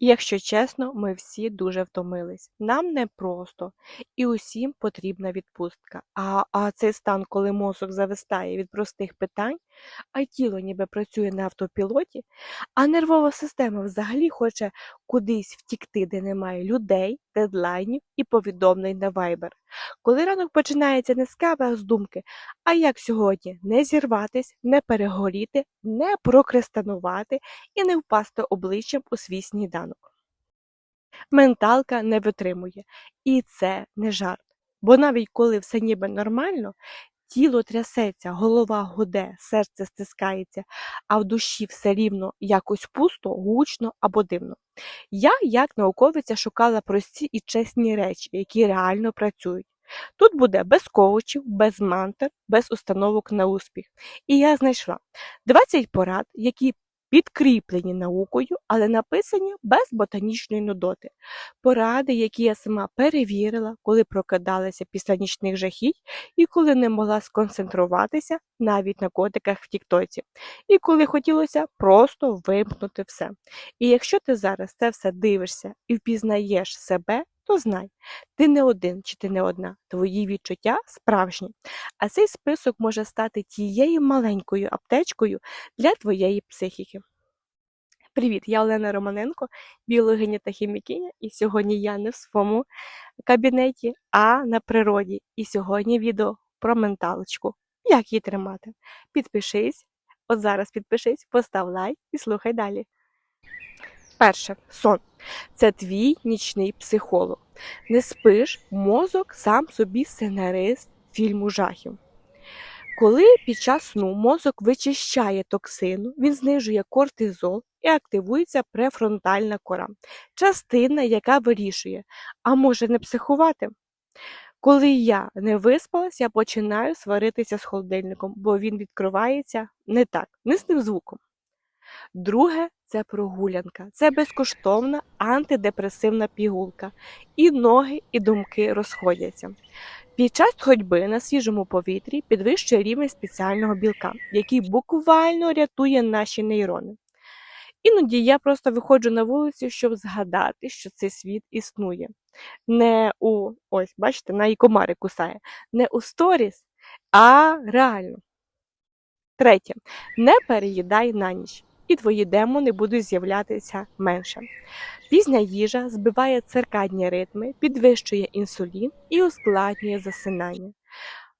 І якщо чесно, ми всі дуже втомились. Нам непросто, і усім потрібна відпустка. А, а цей стан, коли мозок завистає від простих питань, а тіло ніби працює на автопілоті, а нервова система взагалі хоче кудись втікти, де немає людей, дедлайнів і повідомлень на Viber. Коли ранок починається не з кави, а з думки, а як сьогодні не зірватись, не перегоріти, не прокрастинувати і не впасти обличчям у свій сніданок. Менталка не витримує. І це не жарт. Бо навіть коли все ніби нормально, тіло трясеться, голова гуде, серце стискається, а в душі все рівно якось пусто, гучно або дивно. Я, як науковиця, шукала прості і чесні речі, які реально працюють. Тут буде без коучів, без мантр, без установок на успіх. І я знайшла 20 порад, які підкріплені наукою, але написані без ботанічної нудоти. Поради, які я сама перевірила, коли прокидалася після нічних жахіть, і коли не могла сконцентруватися навіть на котиках в Тіктоці, і коли хотілося просто вимкнути все. І якщо ти зараз це все дивишся і впізнаєш себе, то знай, ти не один чи ти не одна, твої відчуття справжні. А цей список може стати тією маленькою аптечкою для твоєї психіки. Привіт, я Олена Романенко, біологиня та хімікиня, і сьогодні я не в своєму кабінеті, а на природі. І сьогодні відео про менталочку. Як її тримати? Підпишись, от зараз підпишись, постав лайк і слухай далі. Перше, сон. Це твій нічний психолог. Не спиш, мозок сам собі сценарист фільму жахів. Коли під час сну мозок вичищає токсину, він знижує кортизол і активується префронтальна кора, частина, яка вирішує, а може не психувати. Коли я не виспалась, я починаю сваритися з холодильником, бо він відкривається не так, не з тим звуком. Друге це прогулянка. Це безкоштовна антидепресивна пігулка. І ноги, і думки розходяться. Під час ходьби на свіжому повітрі підвищує рівень спеціального білка, який буквально рятує наші нейрони. Іноді я просто виходжу на вулицю, щоб згадати, що цей світ існує. Не у ось, бачите, на і комари кусає, не у сторіс, а реально. Третє. Не переїдай на ніч і твої демони будуть з'являтися менше. Пізня їжа збиває циркадні ритми, підвищує інсулін і ускладнює засинання.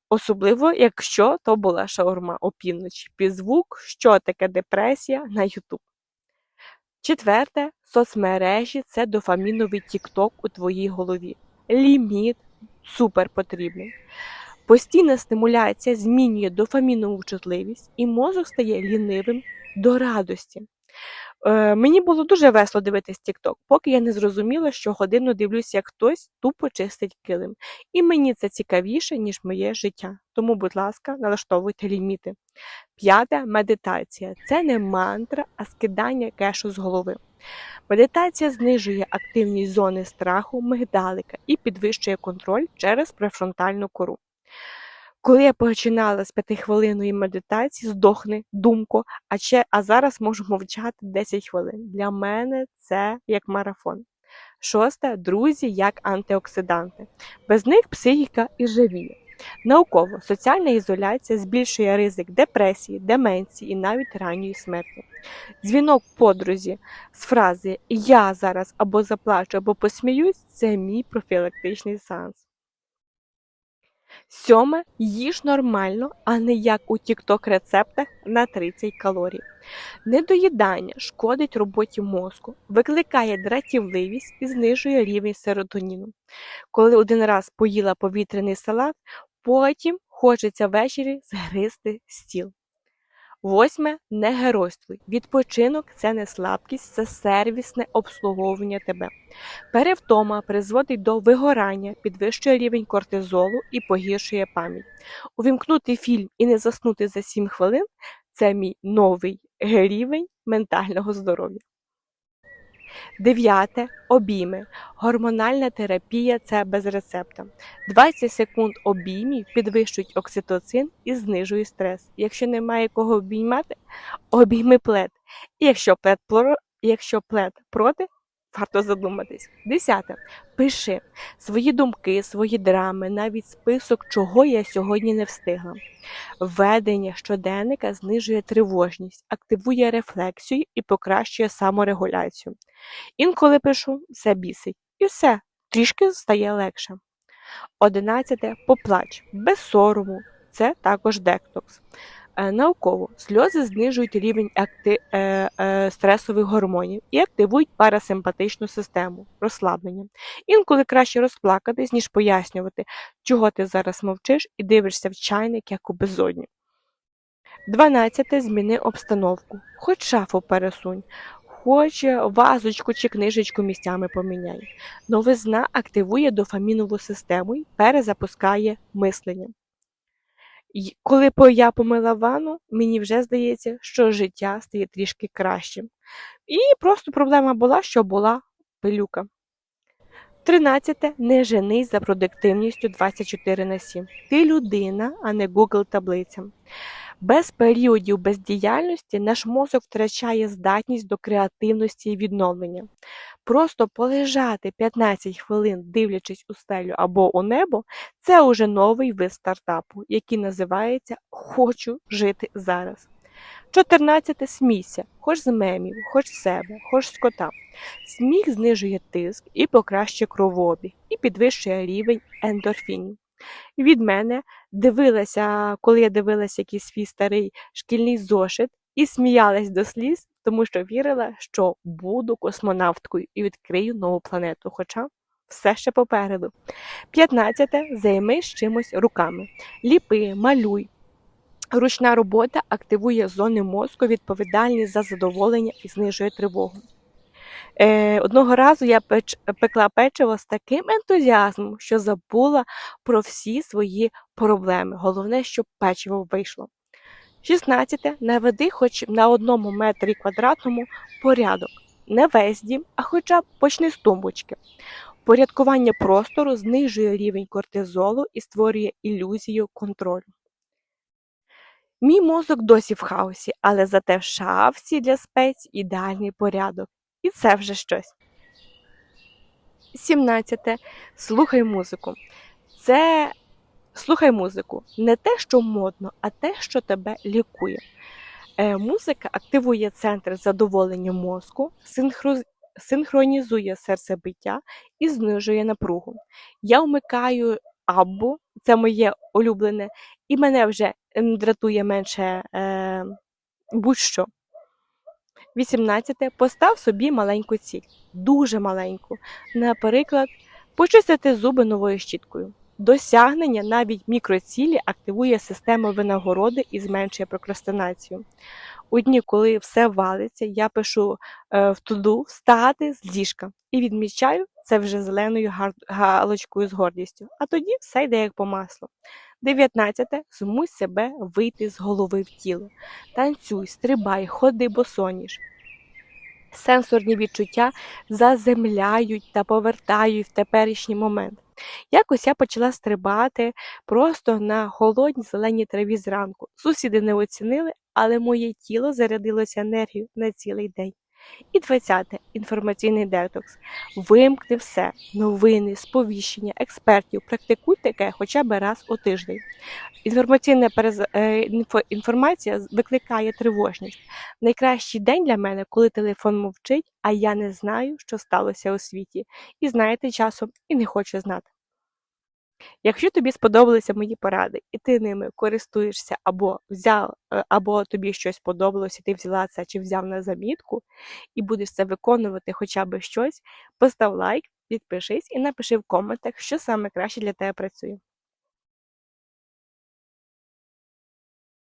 Особливо, якщо то була шаурма опівночі, під звук, що таке депресія на YouTube. Четверте, соцмережі це дофаміновий тікток у твоїй голові. Ліміт супер потрібний. Постійна стимуляція змінює дофамінову чутливість, і мозок стає лінивим до радості. Е, Мені було дуже весело дивитись TikTok, поки я не зрозуміла, що годину дивлюся, як хтось тупо чистить килим. І мені це цікавіше, ніж моє життя. Тому, будь ласка, налаштовуйте ліміти. П'яте медитація це не мантра, а скидання кешу з голови. Медитація знижує активність зони страху, мигдалика і підвищує контроль через префронтальну кору. Коли я починала з п'ятихвилинної медитації, здохни, думко, а ще, а зараз можу мовчати 10 хвилин. Для мене це як марафон. Шосте друзі як антиоксиданти. Без них психіка і живіє. Науково соціальна ізоляція збільшує ризик депресії, деменції і навіть ранньої смерті. Дзвінок подрузі з фрази Я зараз або заплачу, або посміюсь це мій профілактичний сеанс. Сьоме їж нормально, а не як у тікток рецептах на 30 калорій. Недоїдання шкодить роботі мозку, викликає дратівливість і знижує рівень серотоніну. Коли один раз поїла повітряний салат, потім хочеться ввечері згризти стіл. Восьме не геройствуй. Відпочинок це не слабкість, це сервісне обслуговування тебе. Перевтома призводить до вигорання, підвищує рівень кортизолу і погіршує пам'ять. Увімкнути фільм і не заснути за 7 хвилин це мій новий рівень ментального здоров'я. Дев'яте обійми. Гормональна терапія це без рецепта. 20 секунд обіймів підвищують окситоцин і знижують стрес. Якщо немає кого обіймати, обійми плед. І якщо плед, якщо плед проти, Варто задуматись. Десяте. Пиши свої думки, свої драми, навіть список, чого я сьогодні не встигла. Ведення щоденника знижує тривожність, активує рефлексію і покращує саморегуляцію. Інколи пишу, все бісить. І все, трішки стає легше. Одинадцяте. Поплач. Без сорому. Це також дектокс. Е, Науково сльози знижують рівень акти... е, е, стресових гормонів і активують парасимпатичну систему розслаблення. Інколи краще розплакатись, ніж пояснювати, чого ти зараз мовчиш і дивишся в чайник, як у безодню. 12. Зміни обстановку. Хоч шафу пересунь, хоч вазочку чи книжечку місцями поміняй. Новизна активує дофамінову систему і перезапускає мислення. Коли я помила ванну, мені вже здається, що життя стає трішки кращим. І просто проблема була, що була пилюка. 13. Не женись за продуктивністю 24 на 7. Ти людина, а не Google таблиця. Без періодів бездіяльності наш мозок втрачає здатність до креативності і відновлення. Просто полежати 15 хвилин, дивлячись у стелю або у небо, це уже новий вид стартапу, який називається Хочу жити зараз. 14. Смійся, хоч з мемів, хоч з себе, хоч з кота. Сміх знижує тиск і покращує кровообіг, і підвищує рівень ендорфінів. Від мене дивилася, коли я дивилася якийсь свій старий шкільний зошит і сміялась до сліз, тому що вірила, що буду космонавткою і відкрию нову планету. Хоча все ще попереду. 15. Займись чимось руками. Ліпи, малюй. Ручна робота активує зони мозку, відповідальні за задоволення і знижує тривогу. Е, одного разу я печ, пекла печиво з таким ентузіазмом, що забула про всі свої проблеми. Головне, щоб печиво вийшло. 16. Наведи хоч на одному метрі квадратному порядок. Не весь дім, а хоча б почни з тумбочки. Порядкування простору знижує рівень кортизолу і створює ілюзію контролю. Мій мозок досі в хаосі, але зате в шафці для спець ідеальний порядок. І це вже щось. 17. Слухай музику. Це слухай музику. Не те, що модно, а те, що тебе лікує. Е, музика активує центр задоволення мозку, синхро... синхронізує серцебиття і знижує напругу. Я вмикаю аббу, це моє улюблене, і мене вже дратує менше е, будь-що. 18. Постав собі маленьку ціль, дуже маленьку. Наприклад, почистити зуби новою щіткою. Досягнення навіть мікроцілі активує систему винагороди і зменшує прокрастинацію. У дні, коли все валиться, я пишу е, в туду встати з ліжка і відмічаю це вже зеленою галочкою з гордістю. А тоді все йде як по маслу. 19. Змусь себе вийти з голови в тіло. Танцюй, стрибай, ходи босоніж. Сенсорні відчуття заземляють та повертають в теперішній момент. Якось я почала стрибати просто на холодній зеленій траві зранку. Сусіди не оцінили, але моє тіло зарядилося енергією на цілий день. І 20. Інформаційний детокс. Вимкни все, новини, сповіщення, експертів. Практикуй таке хоча б раз у тиждень. Інформаційна перез... е, інформація викликає тривожність. Найкращий день для мене, коли телефон мовчить, а я не знаю, що сталося у світі. І знаєте часом і не хочу знати. Якщо тобі сподобалися мої поради, і ти ними користуєшся або взяв, е, або тобі щось подобалося, ти взяла це чи взяв на замітку, і будеш це виконувати хоча б щось, постав лайк, підпишись і напиши в коментах, що саме краще для тебе працює.